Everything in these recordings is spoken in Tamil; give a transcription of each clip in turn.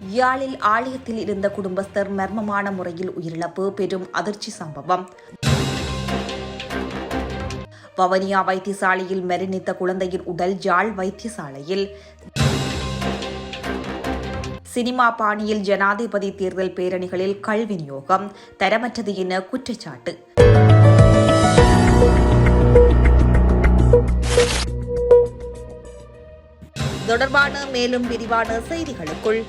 யாழில் ஆலயத்தில் இருந்த குடும்பஸ்தர் மர்மமான முறையில் உயிரிழப்பு பெரும் அதிர்ச்சி சம்பவம். வவனியா வைத்தியசாலையில் மரணித்த குழந்தையின் உடல் யாழ் வைத்தியசாலையில். சினிமா பாணியில் ஜனாதிபதி தேர்தல் பேரணிகளில் கள் விநியோகம் தரமற்றது என குற்றச்சாட்டு. தொடர்பான மேலும் விரிவான செய்திகளுக்குள்.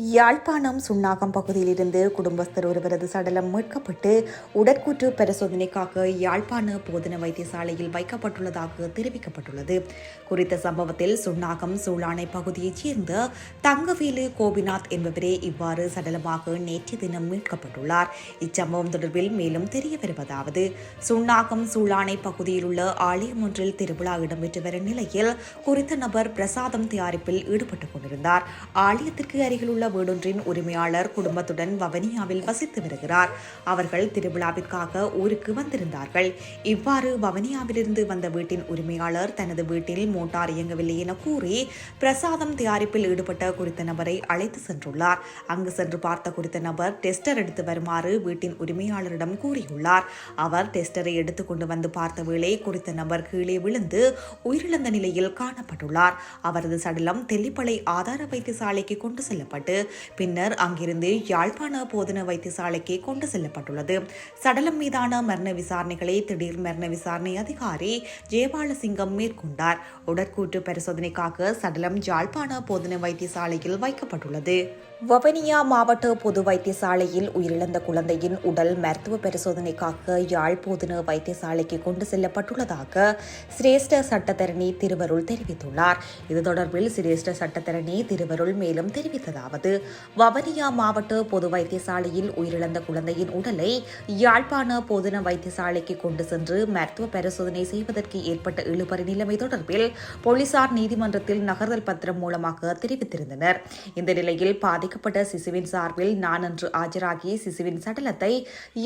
யாழ்ப்பாணம் சுண்ணாகம் பகுதியிலிருந்து குடும்பஸ்தர் ஒருவரது சடலம் மீட்கப்பட்டு உடற்கூற்று பரிசோதனைக்காக யாழ்ப்பாண போதன வைத்தியசாலையில் வைக்கப்பட்டுள்ளதாக தெரிவிக்கப்பட்டுள்ளது. குறித்த சம்பவத்தில் சுண்ணாகம் சூளானை பகுதியைச் சேர்ந்த தங்கவேலு கோபிநாத் என்பவரே இவ்வாறு சடலமாக நேற்று தினம் மீட்கப்பட்டுள்ளார். இச்சம்பவம் தொடர்பில் மேலும் தெரிய வருவதாவது சுண்ணாகம் சூளானை பகுதியில் உள்ள ஆலயம் ஒன்றில் திருவிழா இடம்பெற்று வரும் நிலையில் குறித்த நபர் பிரசாதம் தயாரிப்பில் ஈடுபட்டுக் கொண்டிருந்தார். ஆலயத்திற்கு அருகில் உள்ள வீடொன்றின் உரிமையாளர் குடும்பத்துடன் வவனியாவில் வசித்து வருகிறார். அவர்கள் திருவிழாவிற்காக ஊருக்கு வந்திருந்தார்கள். இவ்வாறு வவனியாவிலிருந்து வந்த வீட்டின் உரிமையாளர் தனது வீட்டில் மோட்டார் இயங்கவில்லை என கூறி பிரசாதம் தயாரிப்பில் ஈடுபட்ட குறித்த நபரை அழைத்து சென்றுள்ளார். அங்கு சென்று பார்த்த குறித்த நபர் டெஸ்டர் எடுத்து வருமாறு வீட்டின் உரிமையாளரிடம் கூறியுள்ளார். அவர் டெஸ்டரை எடுத்து கொண்டு வந்து பார்த்த வேளை குறித்த நபர் கீழே விழுந்து உயிரிழந்த நிலையில் காணப்பட்டுள்ளார். அவரது சடலம் தெல்லிப்பளை ஆதார வைத்தியசாலைக்கு கொண்டு செல்லப்பட்டு பின்னர் அங்கிருந்து யாழ்ப்பாண போதன வைத்தியசாலைக்கு கொண்டு செல்லப்பட்டுள்ளது. சடலம் மீதான மரண விசாரணைகளை திடீர் மரண விசாரணை அதிகாரி ஜெயபாலசிங்கம் மேற்கொண்டார். உடற்கூற்று பரிசோதனைக்காக சடலம் யாழ்ப்பாண போதன வைத்தியசாலையில் வைக்கப்பட்டுள்ளது. வவனியா மாவட்ட பொது வைத்தியசாலையில் உயிரிழந்த குழந்தையின் உடல் மருத்துவ பரிசோதனைக்காக யாழ் போதன வைத்தியசாலைக்கு கொண்டு செல்லப்பட்டுள்ளதாக சிரேஷ்ட சட்டத்தரணி திருவருள் தெரிவித்துள்ளார். இது தொடர்பில் சிரேஷ்ட சட்டத்தரணி திருவருள் மேலும் தெரிவித்ததாவது. வவனியா மாவட்ட பொது வைத்தியசாலையில் உயிரிழந்த குழந்தையின் உடலை யாழ்ப்பாண போதன வைத்தியசாலைக்கு கொண்டு சென்று மருத்துவ பரிசோதனை செய்வதற்கு ஏற்பட்ட இழுபறி நிலைமை தொடர்பில் போலீசார் நீதிமன்றத்தில் நகர்தல் பத்திரம் மூலமாக தெரிவித்திருந்தனர். இந்த நிலையில் பாதிக்கப்பட்ட சிசுவின் சார்பில் நான் அன்று ஆஜராகி சிசுவின் சடலத்தை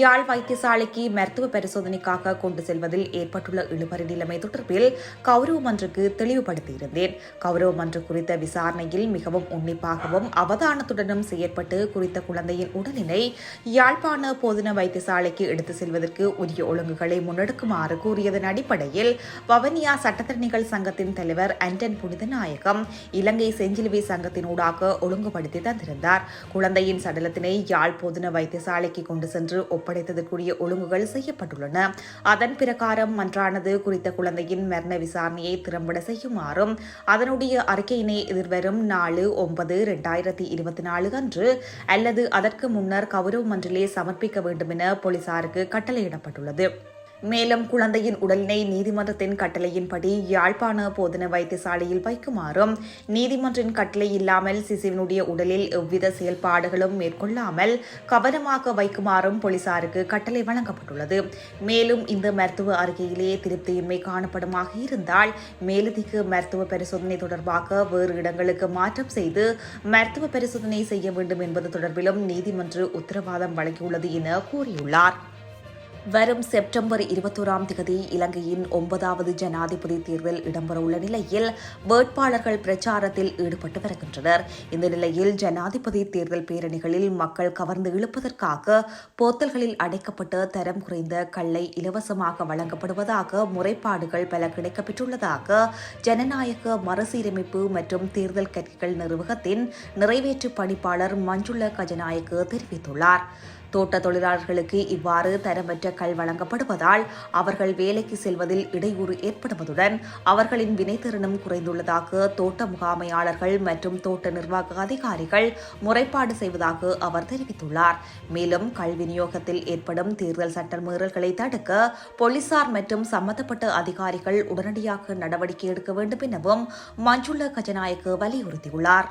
யாழ் வைத்தியசாலைக்கு மருத்துவ பரிசோதனைக்காக கொண்டு செல்வதில் ஏற்பட்டுள்ள இழுபறி நிலைமை தொடர்பில் கௌரவ மன்றுக்கு தெளிவுபடுத்தியிருந்தேன். கௌரவ மன்று குறித்த விசாரணையில் மிகவும் உன்னிப்பாகவும் அவதான சாவதானத்துடனும் செயற்பட்டு குறித்த குழந்தையின் உடலினை யாழ்ப்பாண போதன வைத்தியசாலைக்கு எடுத்து செல்வதற்கு உரிய ஒழுங்குகளை முன்னெடுக்குமாறு கூறியதன் அடிப்படையில் வவனியா சட்டத்தரணிகள் சங்கத்தின் தலைவர் அண்டன் புனிதநாயகம் இலங்கை செஞ்சிலுவை சங்கத்தினூடாக ஒழுங்குபடுத்தி தந்திருந்தார். குழந்தையின் சடலத்தினை யாழ் போதன வைத்தியசாலைக்கு கொண்டு சென்று ஒப்படைத்ததற்குரிய ஒழுங்குகள் செய்யப்பட்டுள்ளன. அதன் பிரகாரம் மன்றானது குறித்த குழந்தையின் மரண விசாரணையை திறம்பட செய்யுமாறும் அதனுடைய அறிக்கையினை எதிர்வரும் நாலு ஒன்பது இரண்டாயிரத்தி இருபத்தி நாலு அன்று அல்லது அதற்கு முன்னர் கௌரவ மன்றிலே சமர்ப்பிக்க வேண்டும் என போலீசாருக்கு கட்டளையிடப்பட்டுள்ளது. மேலும் குழந்தையின் உடலினை நீதிமன்றத்தின் கட்டளையின்படி யாழ்ப்பாண போதன வைத்தியசாலையில் வைக்குமாறும் நீதிமன்றின் கட்டளை இல்லாமல் சிசுவினுடைய உடலில் எவ்வித செயல்பாடுகளும் மேற்கொள்ளாமல் கவனமாக வைக்குமாறும் போலீசாருக்கு கட்டளை வழங்கப்பட்டுள்ளது. மேலும் இந்த மருத்துவ அறிக்கையிலே திருப்தியின்மை காணப்படுமாக இருந்தால் மேலதிக மருத்துவ பரிசோதனை தொடர்பாக வேறு இடங்களுக்கு மாற்றம் செய்து மருத்துவ பரிசோதனை செய்ய வேண்டும் என்பது தொடர்பிலும் நீதிமன்ற உத்தரவாதம் வழங்கியுள்ளது என கூறியுள்ளார். வரும் செப்டம்பர் இருபத்தோராம் தேதி இலங்கையின் ஒன்பதாவது ஜனாதிபதி தேர்தல் இடம்பெறவுள்ள நிலையில் வேட்பாளர்கள் பிரச்சாரத்தில் ஈடுபட்டு வருகின்றனர். இந்த நிலையில் ஜனாதிபதி தேர்தல் பேரணிகளில் மக்கள் கவர்ந்து இழுப்பதற்காக போத்தல்களில் அடைக்கப்பட்ட தரம் குறைந்த கல்லை இலவசமாக வழங்கப்படுவதாக முறைப்பாடுகள் பல கிடைக்கப்பெற்றுள்ளதாக ஜனநாயக மறுசீரமைப்பு மற்றும் தேர்தல் கட்சிகள் நிர்வாகத்தின் நிறைவேற்று பணிப்பாளர் மஞ்சுள கஜநாயக்கு தெரிவித்துள்ளார். தோட்ட தொழிலாளர்களுக்கு இவ்வாறு தரமற்ற கல் வழங்கப்படுவதால் அவர்கள் வேலைக்கு செல்வதில் இடையூறு ஏற்படுவதுடன் அவர்களின் வினைத்திறனும் குறைந்துள்ளதாக தோட்ட முகாமையாளர்கள் மற்றும் தோட்ட நிர்வாக அதிகாரிகள் முறைப்பாடு செய்வதாக அவர் தெரிவித்துள்ளார். மேலும் கல் விநியோகத்தில் ஏற்படும் தேர்தல் சட்ட மீறல்களை தடுக்க போலீசார் மற்றும் சம்பந்தப்பட்ட அதிகாரிகள் உடனடியாக நடவடிக்கை எடுக்க வேண்டும் எனவும் மஞ்சுள்ள கஜநாயக்கு வலியுறுத்தியுள்ளார்.